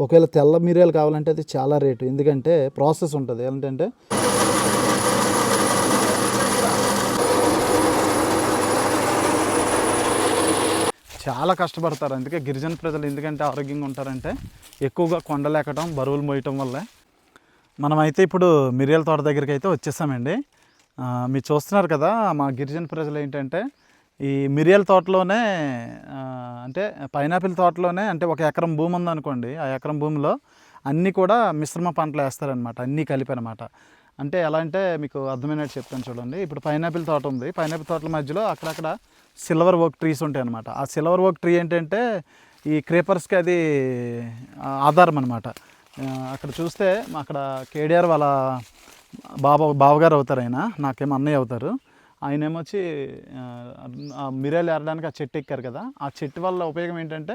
ఒకవేళ తెల్ల మిరియాలు కావాలంటే అది చాలా రేటు. ఎందుకంటే ప్రాసెస్ ఉంటుంది. ఏంటంటే చాలా కష్టపడతారు. అందుకే గిరిజన ప్రజలు ఎందుకంటే ఆరోగ్యంగా ఉంటారంటే ఎక్కువగా కొండలు ఎక్కడం బరువులు మోయటం వల్లే. మనమైతే ఇప్పుడు మిరియాల తోట దగ్గరికి అయితే వచ్చేసామండి మీరు చూస్తున్నారు కదా మా గిరిజన ప్రజలు ఏంటంటే ఈ మిరియాల తోటలోనే అంటే పైనాపిల్ తోటలోనే అంటే ఒక ఎకరం భూమి ఉందనుకోండి ఆ ఎకరం భూమిలో అన్నీ కూడా మిశ్రమ పంటలు వేస్తారనమాట అన్నీ కలిపి అనమాట అంటే ఎలా అంటే మీకు అర్థమైనట్టు చెప్తాను చూడండి. ఇప్పుడు పైనాపిల్ తోట ఉంది. పైనాపిల్ తోటల మధ్యలో అక్కడక్కడ సిల్వర్ ఓక్ ట్రీస్ ఉంటాయి అనమాట ఆ సిల్వర్ ఓక్ ట్రీ ఏంటంటే ఈ క్రీపర్స్కి అది ఆధారం అనమాట అక్కడ చూస్తే అక్కడ కేడిఆర్ వాళ్ళ బాబా బావగారు అవుతారు ఆయన నాకేమో అన్నయ్య అవుతారు. ఆయన ఏమొచ్చి ఆ, మిరియాలు ఏరడానికి ఆ చెట్టు ఎక్కారు కదా ఆ చెట్టు వల్ల ఉపయోగం ఏంటంటే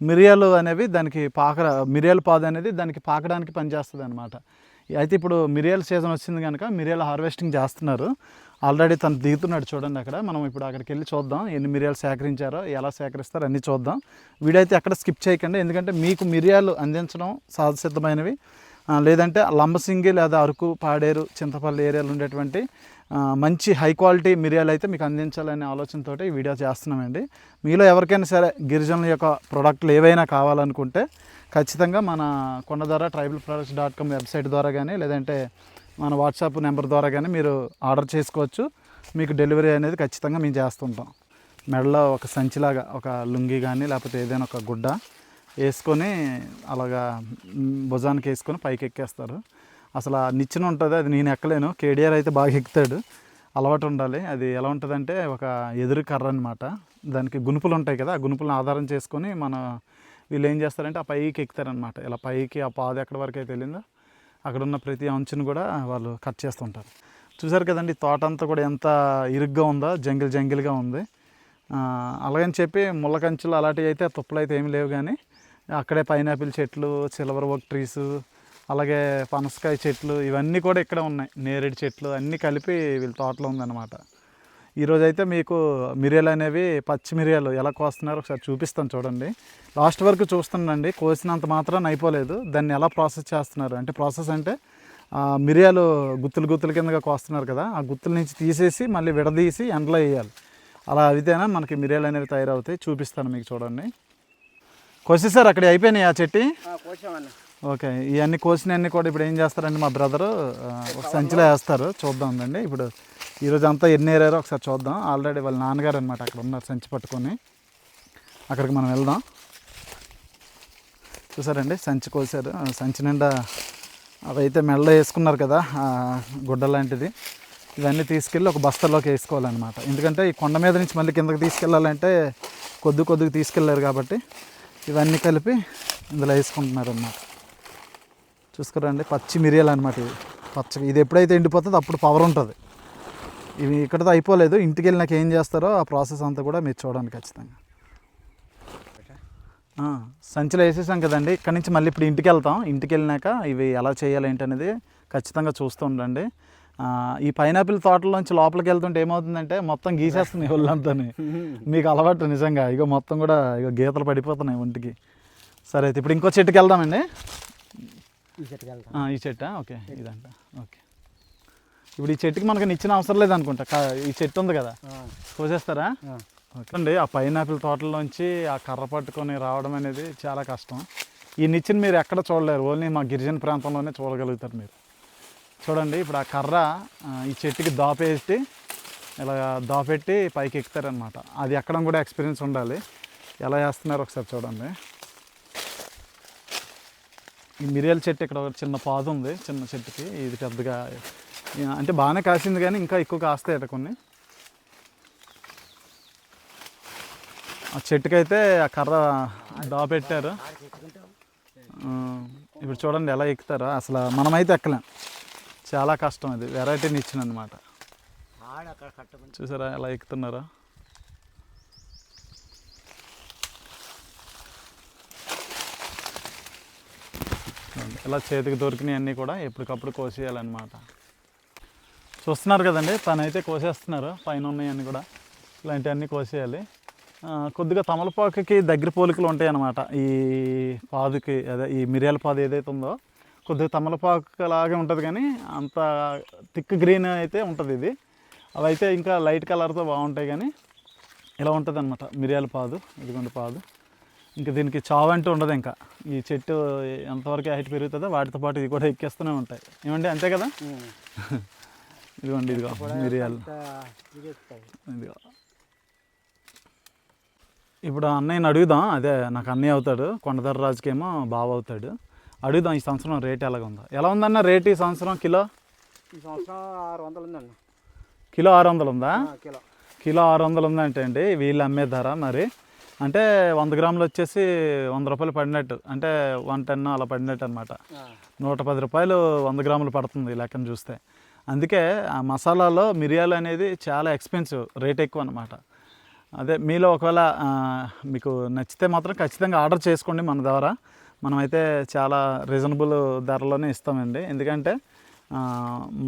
మిరియాలు అనేవి దానికి పాక మిరియాల పాదు అనేది దానికి పాకడానికి పనిచేస్తుంది అనమాట అయితే ఇప్పుడు మిరియాల సీజన్ వచ్చింది కనుక మిరియాల హార్వెస్టింగ్ చేస్తున్నారు. ఆల్రెడీ తను దిగుతున్నాడు చూడండి అక్కడ. మనం ఇప్పుడు అక్కడికి వెళ్ళి చూద్దాం ఎన్ని మిరియాలు సేకరించారో ఎలా సేకరిస్తారో అన్నీ చూద్దాం. వీడైతే అయితే ఎక్కడ స్కిప్ చేయకండి. ఎందుకంటే మీకు మిరియాలు అందించడం సహజసిద్ధమైనవి లేదంటే లంబసింగి లేదా అరకు పాడేరు చింతపల్లి ఏరియాలో ఉండేటువంటి మంచి హై క్వాలిటీ మిరియాలు అయితే మీకు అందించాలనే ఆలోచనతో ఈ వీడియో చేస్తున్నామండి. మీలో ఎవరికైనా సరే గిరిజనుల యొక్క ప్రోడక్ట్లు ఏవైనా కావాలనుకుంటే ఖచ్చితంగా మన Kondadhara tribal products dot com website ద్వారా కానీ లేదంటే మన వాట్సాప్ నెంబర్ ద్వారా కానీ మీరు ఆర్డర్ చేసుకోవచ్చు. మీకు డెలివరీ అనేది ఖచ్చితంగా మేము చేస్తుంటాం. మెడలో ఒక సంచిలాగా ఒక లుంగి కానీ లేకపోతే ఏదైనా ఒక గుడ్డ వేసుకొని అలాగా భుజానికి వేసుకొని పైకి ఎక్కేస్తారు అసలు ఆ నిచ్చెన ఉంటుంది అది నేను ఎక్కలేను. కేడిఆర్ అయితే బాగా ఎక్కుతాడు. అలవాటు ఉండాలి. అది ఎలా ఉంటుందంటే ఒక ఎదురు కర్ర అనమాట దానికి గునుపులు ఉంటాయి కదా ఆ గునుపులను ఆధారం చేసుకొని మన వీళ్ళు ఏం చేస్తారంటే ఆ పైకి ఎక్కుతారనమాట ఇలా పైకి ఆ పాదు ఎక్కడి వరకు అయితే వెళ్ళిందో అక్కడ ఉన్న ప్రతి అంచును కూడా వాళ్ళు కట్ చేస్తుంటారు. చూసారు కదండి తోట అంతా కూడా ఎంత ఇరుగ్గా ఉందో జంగిల్ జంగిల్గా ఉంది. అలాగని చెప్పి ముళ్ళ కంచులు అలాంటివి అయితే తుప్పలు అయితే ఏమి లేవు కానీ అక్కడే పైనాపిల్ చెట్లు సిల్వర్ వర్క్ ట్రీస్ అలాగే పనసకాయ చెట్లు ఇవన్నీ కూడా ఇక్కడ ఉన్నాయి. నేరేడు చెట్లు అన్నీ కలిపి వీళ్ళ తోటలో ఉందన్నమాట. ఈరోజు అయితే మీకు మిరియాలు అనేవి పచ్చి మిరియాలు ఎలా కోస్తున్నారో ఒకసారి చూపిస్తాను చూడండి. లాస్ట్ వరకు చూస్తుండండి కోసినంత మాత్రం అయిపోలేదు. దాన్ని ఎలా ప్రాసెస్ చేస్తున్నారు? అంటే ప్రాసెస్ అంటే మిరియాలు గుత్తులు గుత్తుల కిందగా కోస్తున్నారు కదా ఆ గుత్తుల నుంచి తీసేసి మళ్ళీ విడదీసి ఎండలో వేయాలి. అలా అయితేనే మనకి మిరియాలు అనేవి తయారవుతాయి. చూపిస్తాను మీకు చూడండి. కోసేసారు అక్కడ అయిపోయినాయి ఆ చెట్టి? ఓకే. ఇవన్నీ కోసినవన్నీ కూడా ఇప్పుడు ఏం చేస్తారండి మా బ్రదరు? ఒక సంచిలో వేస్తారు. చూద్దాం అండి. ఇప్పుడు ఈరోజు అంతా ఎన్ని ఏరారో ఒకసారి చూద్దాం. ఆల్రెడీ వాళ్ళ నాన్నగారు అనమాట అక్కడ ఉన్నారు సంచి పట్టుకొని. అక్కడికి మనం వెళ్దాం. చూసారండి? సంచి కోసారు. సంచి నిండా అవైతే మెడలో వేసుకున్నారు కదా గుడ్డ లాంటిది. ఇవన్నీ తీసుకెళ్ళి ఒక బస్తాలోకి వేసుకోవాలన్నమాట. ఎందుకంటే ఈ కొండ మీద నుంచి మళ్ళీ కిందకి తీసుకెళ్ళాలంటే కొద్ది కొద్దిగా తీసుకెళ్ళారు కాబట్టి ఇవన్నీ కలిపి ఇందులో వేసుకుంటున్నారు అన్నమాట చూసుకురండి. పచ్చి మిరియాలు అనమాట ఇది పచ్చ ఇది ఎప్పుడైతే ఎండిపోతుందో అప్పుడు పవర్ ఉంటుంది. ఇవి ఇక్కడతో అయిపోలేదు. ఇంటికి వెళ్ళినాక ఏం చేస్తారో ఆ ప్రాసెస్ అంతా కూడా మీరు చూడండి ఖచ్చితంగా. సంచిలో వేసేసాం కదండి. ఇక్కడ నుంచి మళ్ళీ ఇప్పుడు ఇంటికి వెళ్తాం ఇంటికి వెళ్ళినాక ఇవి ఎలా చేయాలి ఏంటనేది ఖచ్చితంగా చూస్తూ ఉండండి. ఈ పైనాపిల్ తోటలోంచి లోపలికి వెళ్తుంటే ఏమవుతుందంటే మొత్తం గీసేస్తుంది ఒళ్ళంతా మీకు అలవాటు నిజంగా. ఇగో మొత్తం కూడా ఇగో గీతలు పడిపోతున్నాయి ఒంటికి. సరే అయితే ఇప్పుడు ఇంకో చెట్టుకి వెళ్దామండి. ఈ చెట్టా? ఓకే ఇదంట. ఓకే. ఇప్పుడు ఈ చెట్టుకి మనకు నిచ్చిన అవసరం లేదనుకుంటా. ఈ చెట్టు ఉంది కదా. కోసేస్తారా? ఓకే. అండి ఆ పైనాపిల్ తోటలోంచి ఆ కర్ర పట్టుకొని రావడం అనేది చాలా కష్టం. ఈ నిచ్చిన మీరు ఎక్కడ చూడలేరు. ఓన్లీ మా గిరిజన ప్రాంతంలోనే చూడగలుగుతారు మీరు. చూడండి ఇప్పుడు ఆ కర్ర ఈ చెట్టుకి దాపేసి ఇలా దాపెట్టి పైకి ఎక్కుతారనమాట అది ఎక్కడం కూడా ఎక్స్పీరియన్స్ ఉండాలి. ఎలా చేస్తున్నారో ఒకసారి చూడండి. ఈ మిరియాల చెట్టు ఇక్కడ ఒక చిన్న పాదు ఉంది చిన్న చెట్టుకి. ఇది పెద్దగా అంటే బాగానే కాసింది కానీ ఇంకా ఎక్కువ కాస్తాయి అట కొన్ని. ఆ చెట్టుకైతే ఆ కర్ర దాపెట్టారు. ఆ, ఇప్పుడు చూడండి ఎలా ఎక్కుతారో. అసలు మనమైతే ఎక్కలేం. చాలా కష్టం ఇది. వెరైటీని కట్టమని చూసారా ఎలా ఎక్కుతున్నారో చూడండి, ఇలా చేతికి దొరికినవి అన్నీ కూడా ఎప్పటికప్పుడు కోసేయాలన్నమాట. చూస్తున్నారు కదండి తనైతే కోసేస్తున్నారు పైన ఉన్నాయన్నీ కూడా. ఇలాంటివన్నీ కోసేయాలి. కొద్దిగా తమలపాకుకి దగ్గర పోలికలు ఉంటాయి అన్నమాట ఈ పాదుకి అదే ఈ మిరియాల పాదు ఏదైతే ఉందో కొద్దిగా తమలపాకు లాగే ఉంటుంది కానీ అంత థిక్ గ్రీన్ అయితే ఉంటుంది ఇది. అవి అయితే ఇంకా లైట్ కలర్తో బాగుంటాయి కానీ ఇలా ఉంటుంది అనమాట మిరియాల పాదు ఇదిగోండి పాదు. ఇంకా దీనికి చావు అంటూ ఉండదు ఇంకా. ఈ చెట్టు ఎంతవరకు హైట్ పెరుగుతుందో వాటితో పాటు ఇది కూడా ఎక్కేస్తూనే ఉంటాయి. ఏమండి? అంతే కదా? ఇదిగోండి ఇదిగో మిరియాలు. ఇదిగో. ఇప్పుడు అన్నయ్యని అడుగుదాం. అదే నాకు అన్నయ్య అవుతాడు. కొండదర రాజుకేమో బావ అవుతాడు. అడుగుదాం ఈ సంవత్సరం రేట్ ఎలాగ ఉందో. ఎలా ఉందన్న రేట్ ఈ సంవత్సరం? కిలో? ఈ సంవత్సరం ఆరు వందలు ఉందండి కిలో ఆరు వందలు ఉందా కిలో. కిలో ఆరు వందలు ఉందంటే అండి వీళ్ళు అమ్మే ధర మరి. అంటే వంద గ్రాములు వచ్చేసి వంద రూపాయలు పడినట్టు. అంటే వన్ టెన్ అలా పడినట్టు అనమాట నూట పది రూపాయలు వంద గ్రాములు పడుతుంది లెక్కన చూస్తే. అందుకే ఆ మసాలాలో మిరియాలు అనేది చాలా ఎక్స్పెన్సివ్ రేట్ ఎక్కువ అనమాట అదే మీలో ఒకవేళ మీకు నచ్చితే మాత్రం ఖచ్చితంగా ఆర్డర్ చేసుకోండి మన ద్వారా. మనమైతే చాలా రీజనబుల్ ధరలోనే ఇస్తామండి. ఎందుకంటే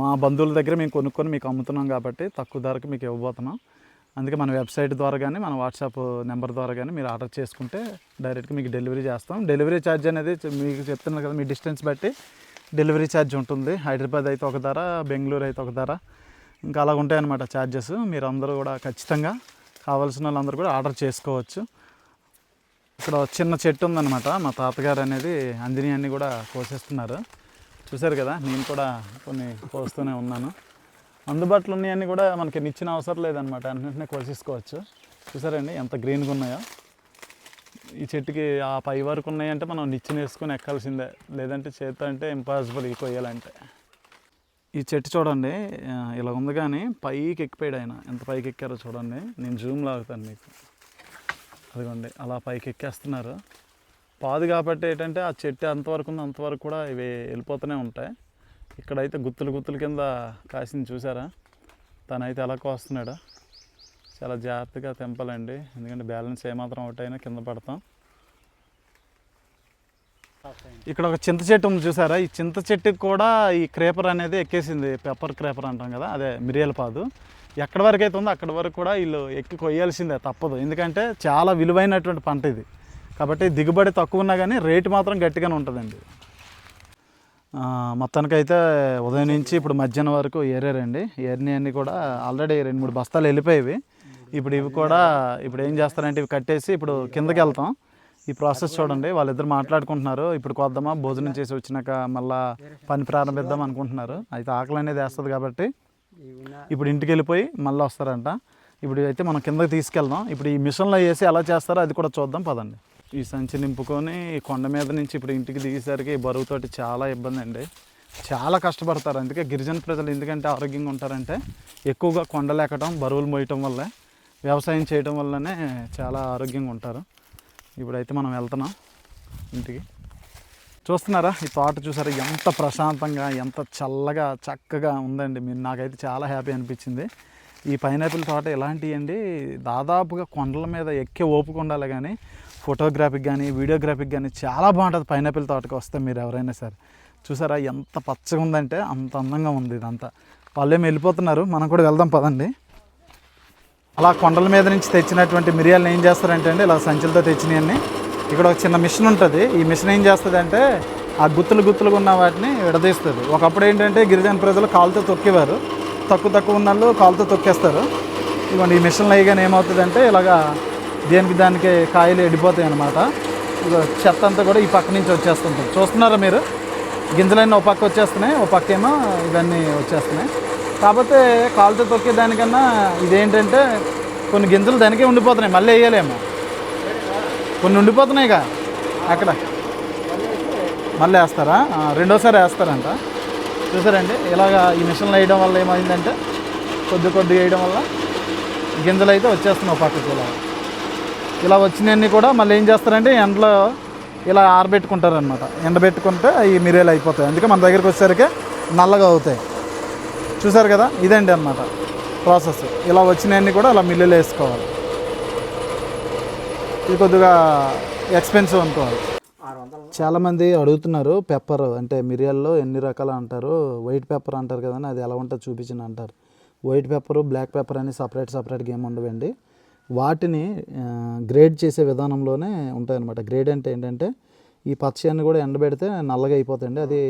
మా బంధువుల దగ్గర మేము కొనుక్కొని మీకు అమ్ముతున్నాం కాబట్టి తక్కువ ధరకు మీకు ఇవ్వబోతున్నాం. అందుకే మన వెబ్సైట్ ద్వారా కానీ మన వాట్సాప్ నెంబర్ ద్వారా కానీ మీరు ఆర్డర్ చేసుకుంటే డైరెక్ట్గా మీకు డెలివరీ చేస్తాం. డెలివరీ ఛార్జ్ అనేది మీకు చెప్తున్నారు కదా మీ డిస్టెన్స్ బట్టి డెలివరీ ఛార్జ్ ఉంటుంది. హైదరాబాద్ అయితే ఒక ధర బెంగళూరు అయితే ఒక ధర. ఇంకా అలా ఉంటాయి అన్నమాట ఛార్జెస్. మీరు అందరూ కూడా ఖచ్చితంగా కావాల్సిన వాళ్ళందరూ కూడా ఆర్డర్ చేసుకోవచ్చు. ఇక్కడ చిన్న చెట్టు ఉందన్నమాట. మా తాతగారు అనేది అంజనీ అన్ని కూడా కోసేస్తున్నారు. చూశారు కదా నేను కూడా కొన్ని కోస్తూనే ఉన్నాను. అందుబాటులో ఉన్నాయన్నీ కూడా మనకి నిచ్చిన అవసరం లేదనమాట అన్నింటినీ కోసేసుకోవచ్చు. చూసారండి ఎంత గ్రీన్గా ఉన్నాయో. ఈ చెట్టుకి ఆ పై వరకు ఉన్నాయంటే మనం నిచ్చిన వేసుకొని ఎక్కాల్సిందే. లేదంటే చేత అంటే ఇంపాసిబుల్ ఈ కొయ్యాలంటే. ఈ చెట్టు చూడండి ఇలా ఉంది కానీ పైకి ఎక్కిపోయాడు ఆయన. ఎంత పైకి ఎక్కారో చూడండి. నేను జూమ్ లాగుతాను మీకు. అదిగోండి అలా పైకి ఎక్కేస్తున్నారు. పాదు కాబట్టి ఏంటంటే ఆ చెట్టు ఎంతవరకు ఉందో అంతవరకు కూడా ఇవి వెళ్ళిపోతూనే ఉంటాయి. ఇక్కడైతే గుత్తులు గుత్తుల కింద కాసింది చూసారా? తనైతే ఎలా కోస్తున్నాడు చాలా జాగ్రత్తగా తెంపాలండి. ఎందుకంటే బ్యాలెన్స్ ఏమాత్రం ఒకటి అయినా కింద పడతాం. ఇక్కడ ఒక చింత చెట్టు ఉంది చూసారా? ఈ చింత చెట్టుకి కూడా ఈ క్రేపర్ అనేది ఎక్కేసింది. పెప్పర్ క్రేపర్ అంటాం కదా అదే మిరియాల పాదు. ఎక్కడి వరకు అయితే ఉందో అక్కడి వరకు కూడా వీళ్ళు ఎక్కి కొయ్యాల్సిందే తప్పదు. ఎందుకంటే చాలా విలువైనటువంటి పంట ఇది. కాబట్టి దిగుబడి తక్కువ ఉన్నా కానీ రేటు మాత్రం గట్టిగానే ఉంటుందండి. మొత్తానికైతే ఉదయం నుంచి ఇప్పుడు మధ్యాహ్నం వరకు ఏరారండి. ఏరిని అన్నీ కూడా ఆల్రెడీ రెండు మూడు బస్తాలు వెళ్ళిపోయేవి. ఇప్పుడు ఇవి కూడా ఇప్పుడు ఏం చేస్తారంటే ఇవి కట్టేసి ఇప్పుడు కిందకి వెళ్తాం. ఈ ప్రాసెస్ చూడండి వాళ్ళిద్దరు మాట్లాడుకుంటున్నారు. ఇప్పుడు కొద్దామా భోజనం చేసి వచ్చినాక మళ్ళా పని ప్రారంభిద్దాం అనుకుంటున్నారు. అయితే ఆకలి అనేది వేస్తుంది కాబట్టి ఇప్పుడు ఇంటికి వెళ్ళిపోయి మళ్ళీ వస్తారంట. ఇప్పుడు అయితే మనం కిందకి తీసుకెళ్దాం. ఇప్పుడు ఈ మిషన్లో వేసి ఎలా చేస్తారో అది కూడా చూద్దాం పదండి. ఈ సంచి నింపుకొని కొండ మీద నుంచి ఇప్పుడు ఇంటికి దిగేసరికి బరువుతోటి చాలా ఇబ్బంది అండి. చాలా కష్టపడతారు. అందుకే గిరిజన ప్రజలు ఎందుకంటే ఆరోగ్యంగా ఉంటారంటే ఎక్కువగా కొండలు ఎక్కడం బరువులు మోయటం వల్ల వ్యవసాయం చేయటం వల్లనే చాలా ఆరోగ్యంగా ఉంటారు. ఇప్పుడైతే మనం వెళ్తున్నాం ఇంటికి. చూస్తున్నారా? ఈ తోట చూసారా? ఎంత ప్రశాంతంగా ఎంత చల్లగా చక్కగా ఉందండి. మీరు నాకైతే చాలా హ్యాపీ అనిపించింది. ఈ పైనాపిల్ తోట ఇలాంటివి అండి దాదాపుగా కొండల మీద ఎక్కే ఓపుకుండాలి కానీ ఫోటోగ్రఫీకి కానీ వీడియోగ్రఫీకి కానీ చాలా బాగుంటుంది. పైనాపిల్ తోటకి వస్తే మీరు ఎవరైనా సరే. చూసారా ఎంత పచ్చగా ఉందంటే అంత అందంగా ఉంది ఇదంతా. వాళ్ళేమి వెళ్ళిపోతున్నారు. మనం కూడా వెళ్దాం పదండి. అలా కొండల మీద నుంచి తెచ్చినటువంటి మిరియాలను ఏం చేస్తారంటే అండి ఇలా సంచులతో తెచ్చినవన్నీ ఇక్కడ ఒక చిన్న మిషన్ ఉంటుంది. ఈ మిషన్ ఏం చేస్తుంది అంటే ఆ గుత్తులు గుత్తులుగా ఉన్న వాటిని విడదీస్తుంది. ఒకప్పుడు ఏంటంటే గిరిజన ప్రజలు కాలుతో తొక్కేవారు. తక్కువ తక్కువ ఉన్న వాళ్ళు కాలుతో తొక్కేస్తారు. ఇవ్వండి ఈ మిషన్లు అయ్యగానే ఏమవుతుందంటే ఇలాగా దేనికి దానికి కాయలు ఎడిపోతాయి అనమాట చెత్త అంతా కూడా ఈ పక్క నుంచి వచ్చేస్తుంటుంది చూస్తున్నారా మీరు? గింజలన్నీ ఒక పక్క వచ్చేస్తున్నాయి ఒక పక్క ఏమో ఇవన్నీ వచ్చేస్తున్నాయి. కాకపోతే కాలుతో తొక్కే దానికన్నా ఇదేంటంటే కొన్ని గింజలు దానికే ఉండిపోతున్నాయి మళ్ళీ వేయలేము. కొన్ని ఉండిపోతున్నాయిగా. అక్కడ. మళ్ళీ వేస్తారా? రెండోసారి వేస్తారంట. చూసారండి? ఇలాగా ఈ మిషన్లు వేయడం వల్ల ఏమైందంటే కొద్ది కొద్ది వేయడం వల్ల గింజలు అయితే వచ్చేస్తున్నాయి ఒక పక్కకి ఇలా ఇలా వచ్చినవన్నీ కూడా మళ్ళీ ఏం చేస్తారంటే ఎండలో ఇలా ఆరబెట్టుకుంటారనమాట ఎండబెట్టుకుంటే ఈ మిరియాలు అయిపోతాయి. అందుకే మన దగ్గరికి వచ్చేసరికి నల్లగా అవుతాయి. చూసారు కదా? ఇదండి అన్నమాట ప్రాసెస్. ఇలా వచ్చినవన్నీ కూడా అలా మిల్లులో వేసుకోవాలి. ఇది కొద్దిగా ఎక్స్పెన్సివ్ అనుకోవాలి. చాలామంది అడుగుతున్నారు పెప్పర్ అంటే మిరియాల్లో ఎన్ని రకాలు అంటారు? వైట్ పెప్పర్ అంటారు కదండి అది ఎలా ఉంటుందో చూపించిన అంటారు. వైట్ పెప్పర్ బ్లాక్ పెప్పర్ అని సపరేట్ సపరేట్ గేమ్ ఉండవండి. వాటిని గ్రేడ్ చేసే విధానంలోనే ఉంటాయన్నమాట. గ్రేడ్ అంటే ఏంటంటే ఈ పచ్చయాన్ని కూడా ఎండబెడితే నల్లగా అయిపోతాయండి. అది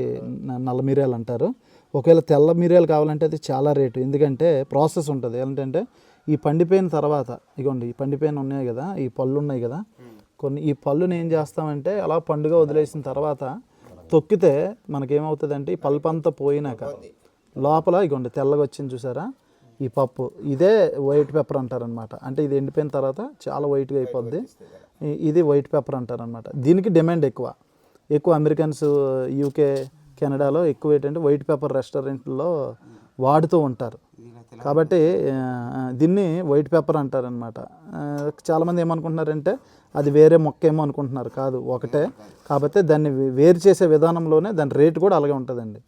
నల్ల మిరియాలు అంటారు. ఒకవేళ తెల్ల మిరియాలు కావాలంటే అది చాలా రేటు. ఎందుకంటే ప్రాసెస్ ఉంటుంది. ఏంటంటే ఈ పండిపోయిన తర్వాత ఇగోండి ఈ పండిపోయిన ఉన్నాయి కదా ఈ పళ్ళు ఉన్నాయి కదా కొన్ని ఈ పళ్ళుని ఏం చేస్తామంటే అలా పండుగ వదిలేసిన తర్వాత తొక్కితే మనకేమవుతుందంటే ఈ పల్పు అంతా పోయినాక లోపల ఇగోండి తెల్లగా వచ్చింది చూసారా? ఈ పప్పు. ఇదే వైట్ పెప్పర్ అంటారనమాట అంటే ఇది ఎండిపోయిన తర్వాత చాలా వైట్గా అయిపోద్ది. ఇది వైట్ పెప్పర్ అంటారనమాట దీనికి డిమాండ్ ఎక్కువ. ఎక్కువ అమెరికన్స్ యూకే కెనడాలో ఎక్కువ ఏంటంటే వైట్ పెప్పర్ రెస్టారెంట్లో వాడుతూ ఉంటారు. కాబట్టి దీన్ని వైట్ పెప్పర్ అంటారనమాట చాలామంది ఏమనుకుంటున్నారంటే అది వేరే మొక్క ఏమో అనుకుంటున్నారు. కాదు ఒకటే. కాకపోతే దాన్ని వేరు చేసే విధానంలోనే దాని రేటు కూడా అలాగే ఉంటుందండి.